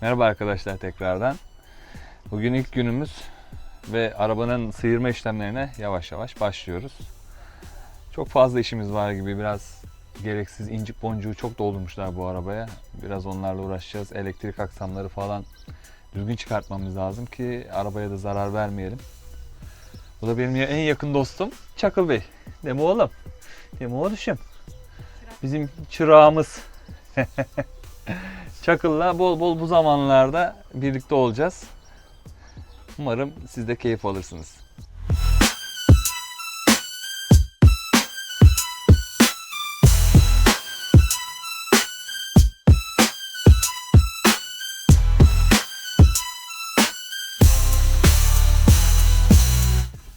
Merhaba arkadaşlar tekrardan. Bugün ilk günümüz ve arabanın sıyırma işlemlerine yavaş yavaş başlıyoruz. Çok fazla işimiz var gibi biraz gereksiz incik boncuğu çok doldurmuşlar bu arabaya. Biraz onlarla uğraşacağız. Elektrik aksamları falan düzgün çıkartmamız lazım ki arabaya da zarar vermeyelim. Bu da benim en yakın dostum Çakıl Bey. Mi oğlum? Mi oğluşum? Bizim çırağımız. Çakıl'la bol bol bu zamanlarda birlikte olacağız. Umarım siz de keyif alırsınız.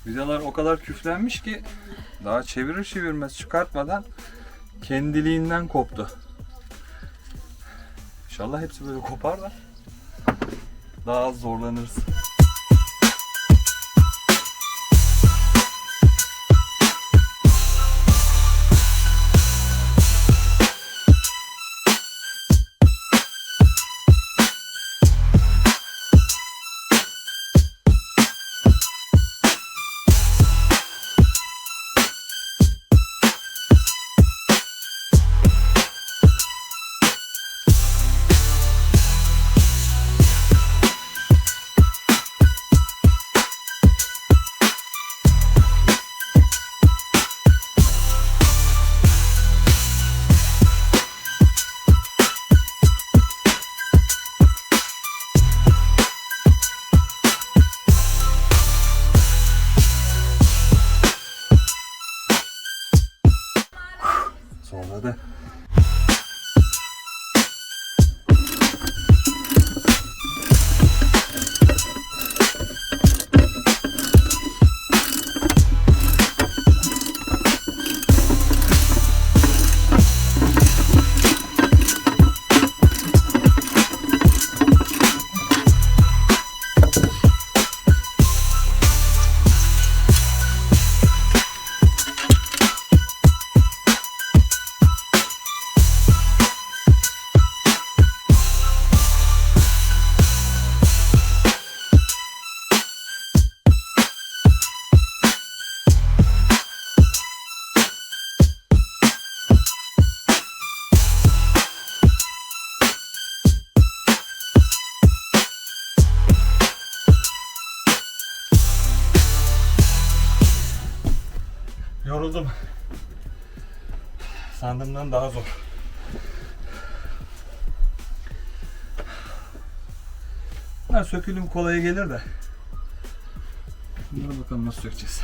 Vidalar o kadar küflenmiş ki daha çevirir çevirmez çıkartmadan kendiliğinden koptu. İnşallah hepsi böyle kopar da daha az zorlanırız. Zorladı. Yoruldum. Sandığımdan daha zor. Bunlar sökülüm kolay gelir de. Bunları bakalım nasıl sökeceğiz.